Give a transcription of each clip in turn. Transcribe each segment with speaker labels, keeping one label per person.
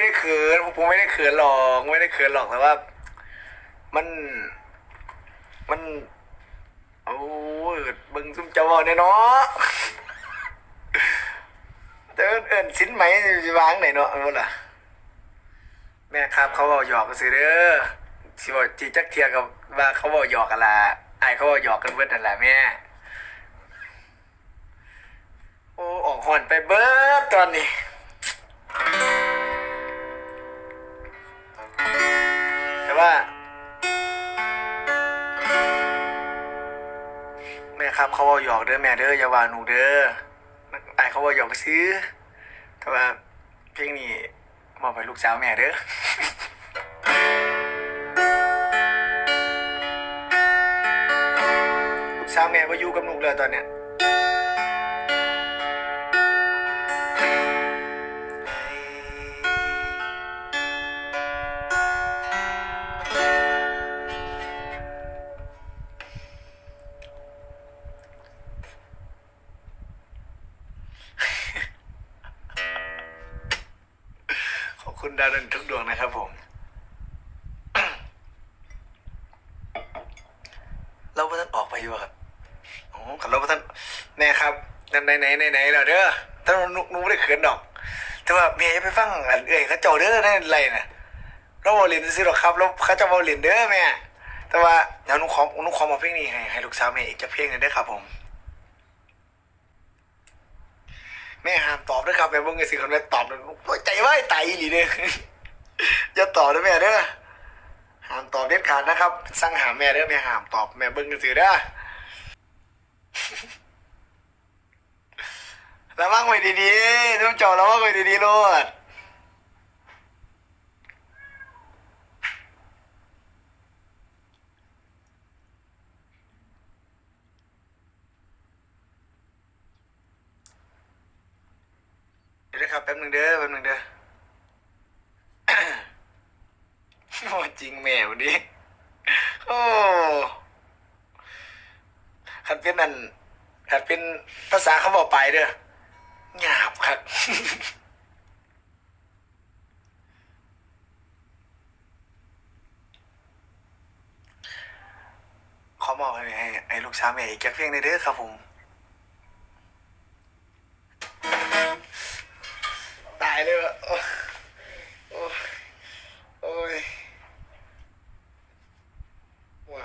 Speaker 1: ไม่ได้เขินผมไม่ได้เขินหรอกไม่ได้เขินหรอกแต่ว่า มัน มันโอ้เบึงซุ่มเจ้าเวาเนี่ยเนาะเจอเอิญสินไหมจะวางไหนเนาะเอาล่ะแม่ครับ เขาบอกหยอกกันสิเด้อสิบอกจีจักเทียกับว่าเขาบอกหยอกกันละไอเขาบอกหยอกกันเบิดนั่นแหละแม่โอ้ออกหอนไปเบิดตอนนี้ ครับ เขาบอกหยอกเด้อแม่เด้ออย่าว่าหนูเด้อไอเขาบอกหยอกซื้อ แต่ว่าเพลงนี้มอบไปลูกสาวแม่เด้อลูกสาวแม่ว่าอยู่กับหนูเลยตอนเนี้ย คุณดาวดวงทุกดวงนะครับผม เราเพิ่งออกไปอยู่ครับโอ๋อขับเราเพิ่งแน่ครับไหนไหนไหนไหนเราเด้อถ้าหนุกนุไม่ได้เขินดอก แต่ว่าเมียไปฟังอันเอ่ยเขาเจ้าเด้อนั่นอะไรน่ะเราบอลินซื้อหรอกครับเราเขาเจะบอลินเด้อแม่แต่ว่าเดี๋ยวหนุขอหนุขอมาเพลงนี้ให้ให้ลูกสาวแม่อีกจะเพลงหนึงเด้ครับผมแม่ห้ามตอบด้วยครับแม่เบิ่งไอ้สิคนแม่ตอบเลยโอ้ ยใจว่ไตหลีเด้ออย่าตอบด้แม่เด้อห้ามตอบเด็ดขาดนะครับ สั่งหามแม่เด้อแม่ห้ามตอบแม่เบิ่งกันสือเด้อระวังไว้ดีๆทุกเจ้าระวังไว้ดีๆโลดเดี๋ยวนะครับแป๊บหนึงเด้อแป๊บหนึงเด้อโอ้จริงแมวดิโอ้ขัดเป็นนั่นขัดเป็นภาษาเขาบอกไปเด้อหยาบครับขอบอกให้ให้ลูกสาวแม่อีกแค่เพียงในเด้อครับผม เลยวะโอ้โอ้โอ้ยว้า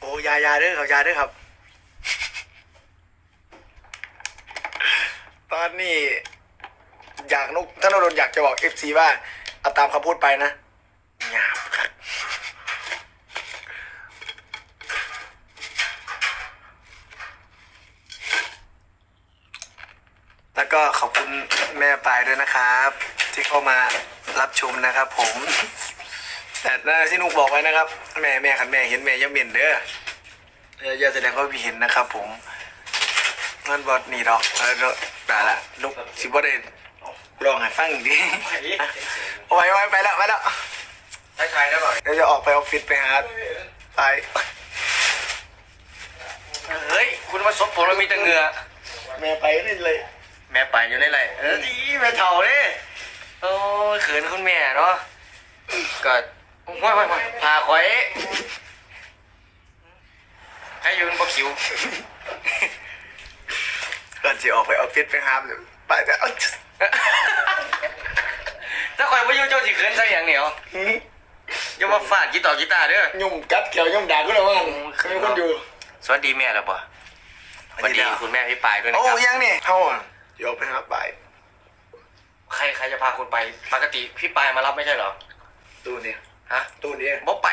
Speaker 1: โอ้ยายาเด้อครับยาเด้อครับ ตอนนี้ อยากนุกท่านนนอยากจะบอกเอฟซีว่าเอาตามคำพูดไปนะหยาบครับ แล้วก็ขอบคุณแม่ปายด้วยนะครับ ที่เข้ามารับชมนะครับ ผม แต่น่าที่นุกบอกไว้นะครับ แม่แม่ขันแม่เห็นแม่อยังเมียนเด้ออย่าอย่าแสดงว่าพี่เห็นนะครับ ผมงั้นบอดนี่ดอกแล้วก็ได้ละนุกสิบ่ได้ลองให้ฟังอีกดิเอาไว้ไว้ไปแล้วไปแล้ว
Speaker 2: ทักทายได้บ่อย
Speaker 1: เดี๋ยวจะออกไปออฟฟิศไปหาไป
Speaker 2: เฮ้ย คุณมาสบผมแล้วมีแต่เหงื่อ
Speaker 1: แม่ไปนี่เลย
Speaker 2: แม่ไปอยู่ในไรเออดีแม่เถ่าดิโอ้ยเขินคุณแม่เนาะก็ว่ายว่ายว่ายพาข่อยให้ยืนบ่คิว
Speaker 1: ก่อนจะออกไปออฟฟิศไปหาเลยไปแต่เอา
Speaker 2: ถ้าข่อยไม่อยู่เจ้าสิเขินซะอย่างเหนียวอย่ามาฟาดกีตาร์กีตาร์เด้อ
Speaker 1: ยุ่มกัดเขียวยุ่มด่ากูแล้วมั้งมีคนอยู่
Speaker 2: สวัสดีแม่แล้วป่ะสวัสดีคุณแม่พี่ปายด้วยนะ
Speaker 1: โอ้
Speaker 2: ครับ
Speaker 1: ยังนี่เท่า อะเดี๋ยวออกไปหาไป
Speaker 2: ใครใครจะพาคุณไป ปกติพี่ปายมารับไม่ใช่เหรอ
Speaker 1: ตู้นี้
Speaker 2: ฮะ
Speaker 1: ตู้นี้
Speaker 2: บ่ไป